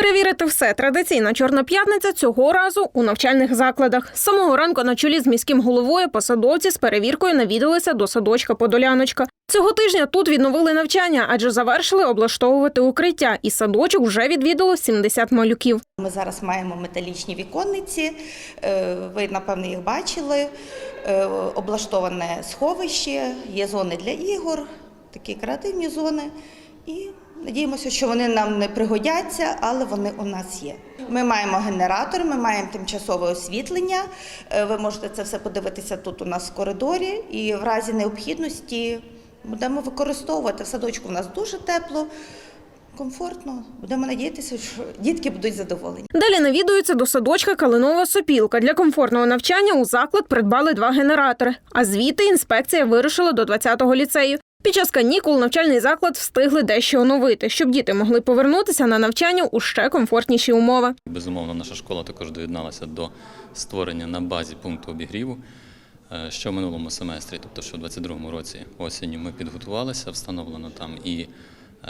Перевірити все традиційна чорна п'ятниця цього разу у навчальних закладах. З самого ранку на чолі з міським головою посадовці з перевіркою навідалися до садочка Подоляночка. Цього тижня тут відновили навчання, адже завершили облаштовувати укриття, і садочок вже відвідало 70 малюків. Ми зараз маємо металічні віконниці. е, Ви, напевно, їх бачили. Е, Облаштоване сховище, є зони для ігор, такі креативні зони. І надіємося, що вони нам не пригодяться, але вони у нас є. Ми маємо генератор, ми маємо тимчасове освітлення. Е, Ви можете це все подивитися тут у нас в коридорі, і в разі необхідності будемо використовувати. В садочку у нас дуже тепло. Комфортно, будемо надіятися, що дітки будуть задоволені. Далі навідуються до садочка Калинова Сопілка. Для комфортного навчання у заклад придбали два генератори. А звідти інспекція вирушила до 20-го ліцею. Під час канікул навчальний заклад встигли дещо оновити, щоб діти могли повернутися на навчання у ще комфортніші умови. Безумовно, наша школа також доєдналася до створення на базі пункту обігріву. е, Ще в минулому семестрі, тобто що в 22-му році осінню ми підготувалися, встановлено там і е,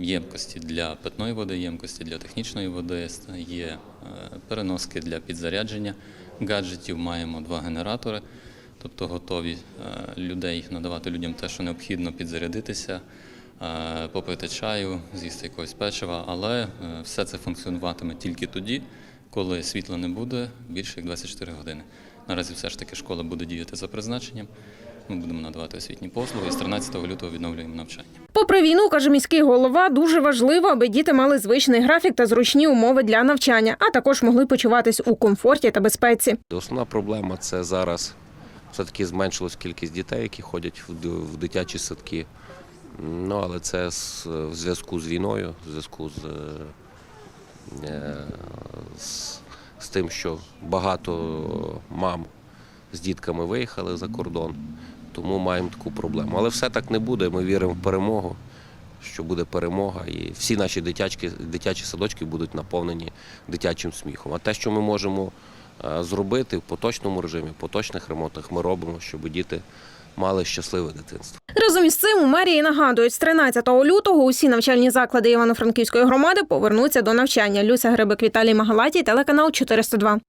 ємкості для питної води, ємкості для технічної води, є е, переноски для підзарядження гаджетів, маємо два генератори, тобто готові е, людей надавати людям те, що необхідно підзарядитися, е, попити чаю, з'їсти якогось печива, але е, все це функціонуватиме тільки тоді, коли світла не буде більше як 24 години. Наразі все ж таки школа буде діяти за призначенням. Ми будемо надавати освітні послуги і з 13 лютого відновлюємо навчання. Попри війну, каже міський голова, дуже важливо, аби діти мали звичний графік та зручні умови для навчання, а також могли почуватись у комфорті та безпеці. Основна проблема це зараз все-таки зменшилась кількість дітей, які ходять в дитячі садки. Ну, але це в зв'язку з війною, в зв'язку з, е, з, з тим, що багато мам з дітками виїхали за кордон, тому маємо таку проблему. Але все так не буде. Ми віримо в перемогу, що буде перемога, і всі наші дитячі, дитячі садочки будуть наповнені дитячим сміхом. А те, що ми можемо зробити в поточному режимі, в поточних ремонтах, ми робимо, щоб діти мали щасливе дитинство. Разом із цим у мерії нагадують, з 13 лютого усі навчальні заклади Івано-Франківської громади повернуться до навчання. Люся Грибик, Віталій Магалатій, телеканал 402.